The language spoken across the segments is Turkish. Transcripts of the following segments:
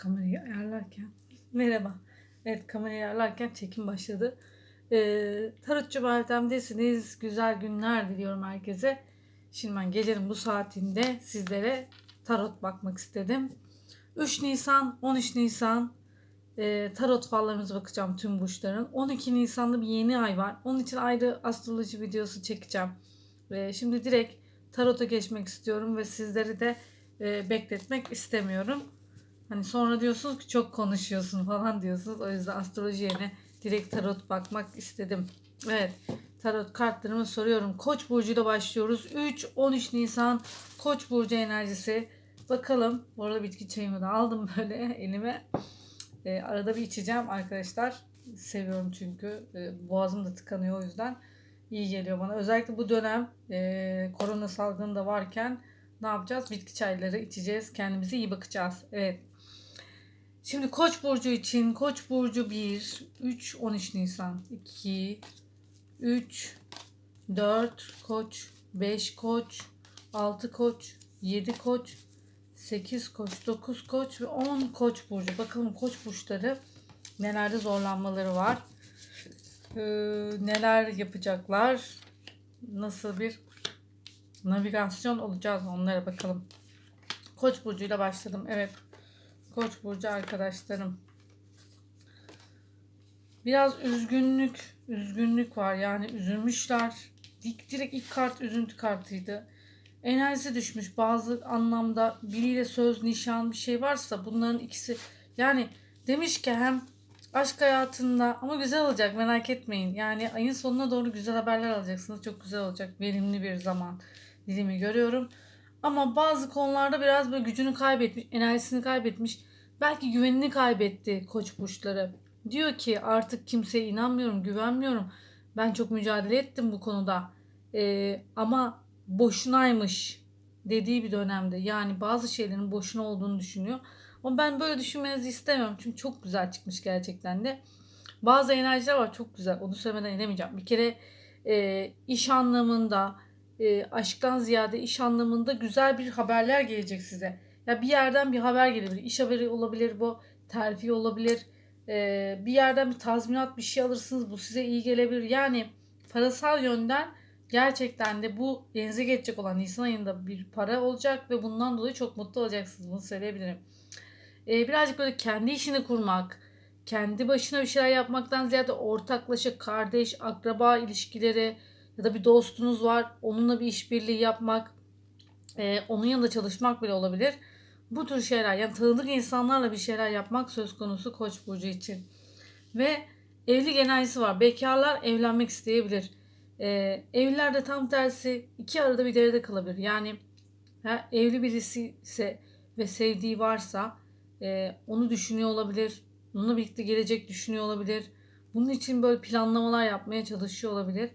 kamerayı ayarlarken merhaba. Evet kamerayı ayarlarken çekim başladı. Ee, Tarotçu Meltem'desiniz. Güzel günler diliyorum herkese. Şimdi ben gecenin bu saatinde sizlere tarot bakmak istedim. 3 Nisan, 13 Nisan e, tarot fallarımıza bakacağım tüm burçların. 12 Nisan'da bir yeni ay var. Onun için ayrı astroloji videosu çekeceğim. Ve şimdi direkt tarota geçmek istiyorum ve sizleri de e, bekletmek istemiyorum. Hani sonra diyorsunuz ki çok konuşuyorsun falan diyorsunuz. O yüzden astroloji yerine direkt tarot bakmak istedim. Evet. Tarot kartlarımı soruyorum. Koç burcuyla başlıyoruz. 3-13 Nisan Koç burcu enerjisi. Bakalım. Bu arada bitki çayımı da aldım böyle elime. E, arada bir içeceğim arkadaşlar. Seviyorum çünkü. E, boğazım da tıkanıyor o yüzden. iyi geliyor bana. Özellikle bu dönem e, korona salgını da varken ne yapacağız? Bitki çayları içeceğiz. Kendimize iyi bakacağız. Evet. Şimdi Koç burcu için Koç burcu 1 3 13 Nisan 2 3 4 Koç 5 Koç 6 Koç 7 Koç 8 Koç 9 Koç ve 10 Koç burcu. Bakalım Koç burçları nelerde zorlanmaları var. Ee, neler yapacaklar? Nasıl bir navigasyon olacağız onlara bakalım. Koç burcuyla başladım. Evet. Koç burcu arkadaşlarım. Biraz üzgünlük, üzgünlük var. Yani üzülmüşler. Dik- Direkt ilk kart üzüntü kartıydı. Enerjisi düşmüş bazı anlamda biriyle söz, nişan bir şey varsa bunların ikisi yani demiş ki hem aşk hayatında ama güzel olacak merak etmeyin. Yani ayın sonuna doğru güzel haberler alacaksınız. Çok güzel olacak. Verimli bir zaman dilimi görüyorum. Ama bazı konularda biraz böyle gücünü kaybetmiş, enerjisini kaybetmiş. Belki güvenini kaybetti koç burçları. Diyor ki artık kimseye inanmıyorum, güvenmiyorum. Ben çok mücadele ettim bu konuda. Ee, ama boşunaymış dediği bir dönemde. Yani bazı şeylerin boşuna olduğunu düşünüyor. Ama ben böyle düşünmenizi istemiyorum. Çünkü çok güzel çıkmış gerçekten de. Bazı enerjiler var çok güzel. Onu söylemeden edemeyeceğim. Bir kere e, iş anlamında, e, aşktan ziyade iş anlamında güzel bir haberler gelecek size. Ya bir yerden bir haber gelebilir. İş haberi olabilir bu, terfi olabilir. E, bir yerden bir tazminat bir şey alırsınız. Bu size iyi gelebilir. Yani parasal yönden gerçekten de bu denize geçecek olan Nisan ayında bir para olacak ve bundan dolayı çok mutlu olacaksınız. Bunu söyleyebilirim. E, birazcık böyle kendi işini kurmak, kendi başına bir şeyler yapmaktan ziyade ortaklaşa kardeş, akraba ilişkileri, ya da bir dostunuz var onunla bir işbirliği yapmak e, onun yanında çalışmak bile olabilir. Bu tür şeyler yani tanıdık insanlarla bir şeyler yapmak söz konusu Koç burcu için. Ve evlilik enerjisi var. Bekarlar evlenmek isteyebilir. E, evliler de tam tersi iki arada bir derede kalabilir. Yani ha, evli birisi ise ve sevdiği varsa e, onu düşünüyor olabilir. Onunla birlikte gelecek düşünüyor olabilir. Bunun için böyle planlamalar yapmaya çalışıyor olabilir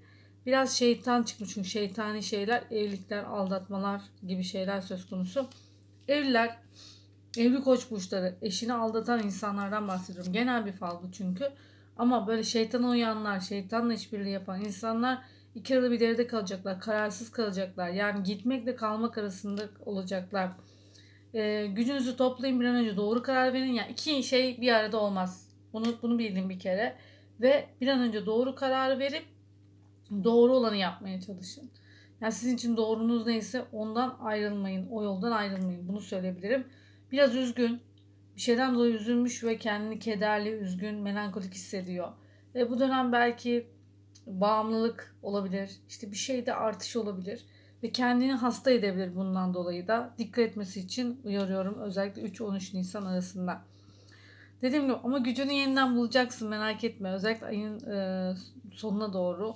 biraz şeytan çıkmış çünkü şeytani şeyler, evlilikler, aldatmalar gibi şeyler söz konusu. Evliler, evli koç burçları, eşini aldatan insanlardan bahsediyorum. Genel bir fal bu çünkü. Ama böyle şeytana uyanlar, şeytanla işbirliği yapan insanlar iki arada bir derede kalacaklar, kararsız kalacaklar. Yani gitmekle kalmak arasında olacaklar. Ee, gücünüzü toplayın bir an önce doğru karar verin. Yani iki şey bir arada olmaz. Bunu bunu bildim bir kere. Ve bir an önce doğru kararı verip doğru olanı yapmaya çalışın. Yani sizin için doğrunuz neyse ondan ayrılmayın. O yoldan ayrılmayın. Bunu söyleyebilirim. Biraz üzgün. Bir şeyden dolayı üzülmüş ve kendini kederli, üzgün, melankolik hissediyor. Ve bu dönem belki bağımlılık olabilir. İşte bir şeyde artış olabilir. Ve kendini hasta edebilir bundan dolayı da. Dikkat etmesi için uyarıyorum. Özellikle 3-13 Nisan arasında. Dediğim gibi ama gücünü yeniden bulacaksın merak etme. Özellikle ayın e, sonuna doğru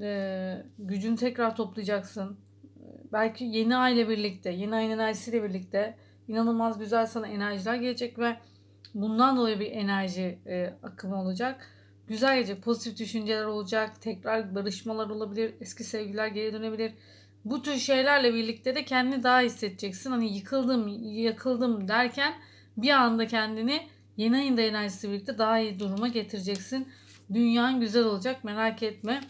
e, gücünü tekrar toplayacaksın. Belki yeni aile birlikte, yeni ayın enerjisiyle birlikte inanılmaz güzel sana enerjiler gelecek ve bundan dolayı bir enerji e, akımı olacak. Güzel gelecek, pozitif düşünceler olacak, tekrar barışmalar olabilir, eski sevgiler geri dönebilir. Bu tür şeylerle birlikte de kendini daha hissedeceksin. Hani yıkıldım, yakıldım derken bir anda kendini yeni ayında enerjisi birlikte daha iyi duruma getireceksin. Dünyan güzel olacak merak etme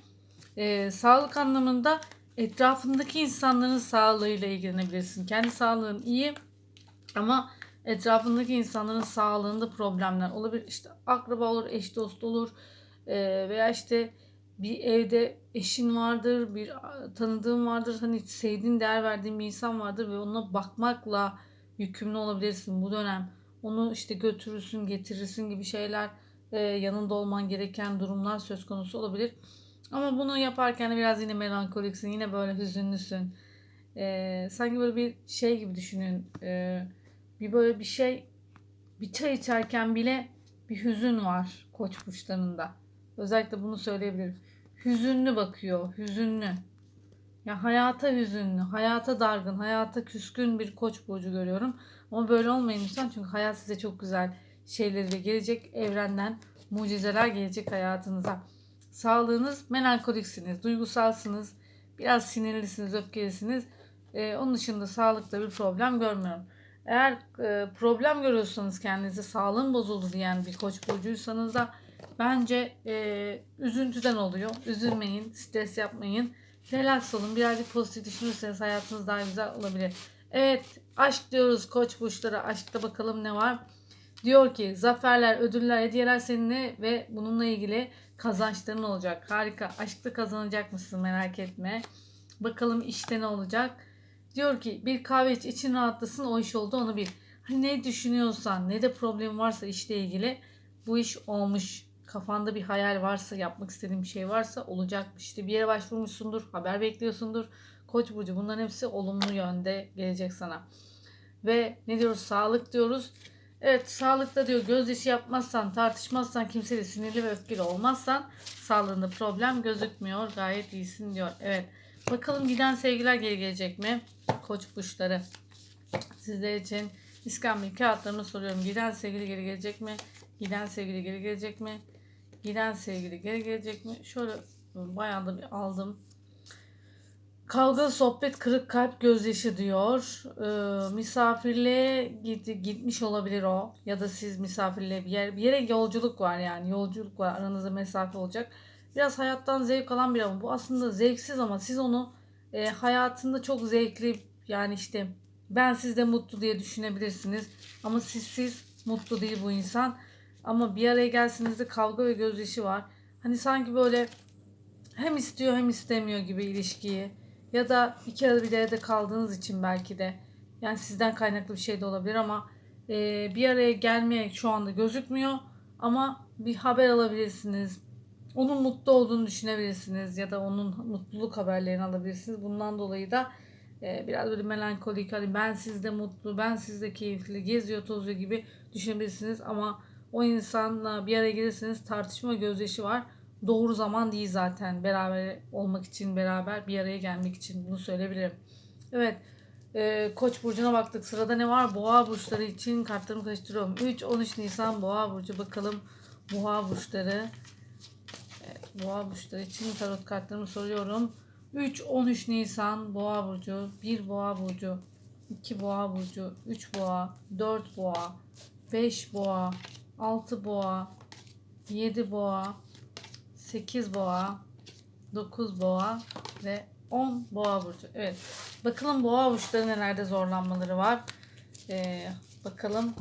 e, sağlık anlamında etrafındaki insanların sağlığıyla ilgilenebilirsin. Kendi sağlığın iyi ama etrafındaki insanların sağlığında problemler olabilir. İşte akraba olur, eş dost olur Ee, veya işte bir evde eşin vardır, bir tanıdığın vardır, hani sevdiğin, değer verdiğin bir insan vardır ve ona bakmakla yükümlü olabilirsin bu dönem. Onu işte götürürsün, getirirsin gibi şeyler e, yanında olman gereken durumlar söz konusu olabilir. Ama bunu yaparken de biraz yine melankoliksin, yine böyle hüzünlüsün. E, sanki böyle bir şey gibi düşünün. E, bir böyle bir şey, bir çay içerken bile bir hüzün var koç burçlarında. Özellikle bunu söyleyebilirim. Hüzünlü bakıyor, hüzünlü. Ya hayata hüzünlü, hayata dargın, hayata küskün bir koç burcu görüyorum. Ama böyle olmayın lütfen çünkü hayat size çok güzel şeyleri gelecek evrenden mucizeler gelecek hayatınıza. Sağlığınız melankoliksiniz, duygusalsınız, biraz sinirlisiniz, öfkelisiniz. Ee, onun dışında sağlıkta bir problem görmüyorum. Eğer e, problem görüyorsanız kendinize sağlığım bozuldu diyen bir koç burcuysanız da bence e, üzüntüden oluyor. Üzülmeyin, stres yapmayın. Relax olun. Birazcık pozitif düşünürseniz hayatınız daha güzel olabilir. Evet aşk diyoruz koç burçlara. Aşkta bakalım ne var? Diyor ki zaferler, ödüller, hediyeler seninle ve bununla ilgili kazançların olacak. Harika. Aşkta kazanacak mısın merak etme. Bakalım işte ne olacak. Diyor ki bir kahve iç için rahatlasın o iş oldu onu bil. Hani ne düşünüyorsan ne de problem varsa işle ilgili bu iş olmuş. Kafanda bir hayal varsa yapmak istediğin bir şey varsa olacakmış. İşte bir yere başvurmuşsundur haber bekliyorsundur. Koç burcu bunların hepsi olumlu yönde gelecek sana. Ve ne diyoruz sağlık diyoruz. Evet sağlıkta diyor gözyaşı yapmazsan tartışmazsan kimseyle sinirli ve öfkeli olmazsan sağlığında problem gözükmüyor. Gayet iyisin diyor. Evet bakalım giden sevgiler geri gelecek mi? Koç burçları. Sizler için İskambil kağıtlarını soruyorum. Giden sevgili geri gelecek mi? Giden sevgili geri gelecek mi? Giden sevgili geri gelecek mi? Şöyle bayağı da bir aldım. Kavgalı sohbet kırık kalp gözyaşı diyor. Ee, misafirliğe git, gitmiş olabilir o. Ya da siz misafirliğe bir, yer, bir yere yolculuk var yani. Yolculuk var aranızda mesafe olacak. Biraz hayattan zevk alan bir ama bu aslında zevksiz ama siz onu e, hayatında çok zevkli yani işte ben sizde mutlu diye düşünebilirsiniz. Ama siz siz mutlu değil bu insan. Ama bir araya gelsinizde kavga ve gözyaşı var. Hani sanki böyle hem istiyor hem istemiyor gibi ilişkiyi. Ya da iki arada bir arada kaldığınız için belki de. Yani sizden kaynaklı bir şey de olabilir ama e, bir araya gelmeye şu anda gözükmüyor. Ama bir haber alabilirsiniz. Onun mutlu olduğunu düşünebilirsiniz ya da onun mutluluk haberlerini alabilirsiniz. Bundan dolayı da e, biraz böyle melankolik hani ben sizde mutlu, ben sizde keyifli, geziyor tozuyor gibi düşünebilirsiniz ama o insanla bir araya gelirseniz tartışma gözyaşı var. Doğru zaman değil zaten beraber olmak için, beraber bir araya gelmek için bunu söyleyebilirim. Evet, e, Koç burcuna baktık. Sırada ne var? Boğa burçları için kartlarımı karıştırıyorum. 3-13 Nisan Boğa burcu. Bakalım Boğa burçları. Evet, Boğa burçları için tarot kartlarımı soruyorum. 3-13 Nisan Boğa burcu, 1 Boğa burcu, 2 Boğa burcu, 3 Boğa, 4 Boğa, 5 Boğa, 6 Boğa, 7 Boğa, 8 Boğa, 9 Boğa ve 10 Boğa burcu. Evet. Bakalım Boğa burçları nelerde zorlanmaları var. Ee, bakalım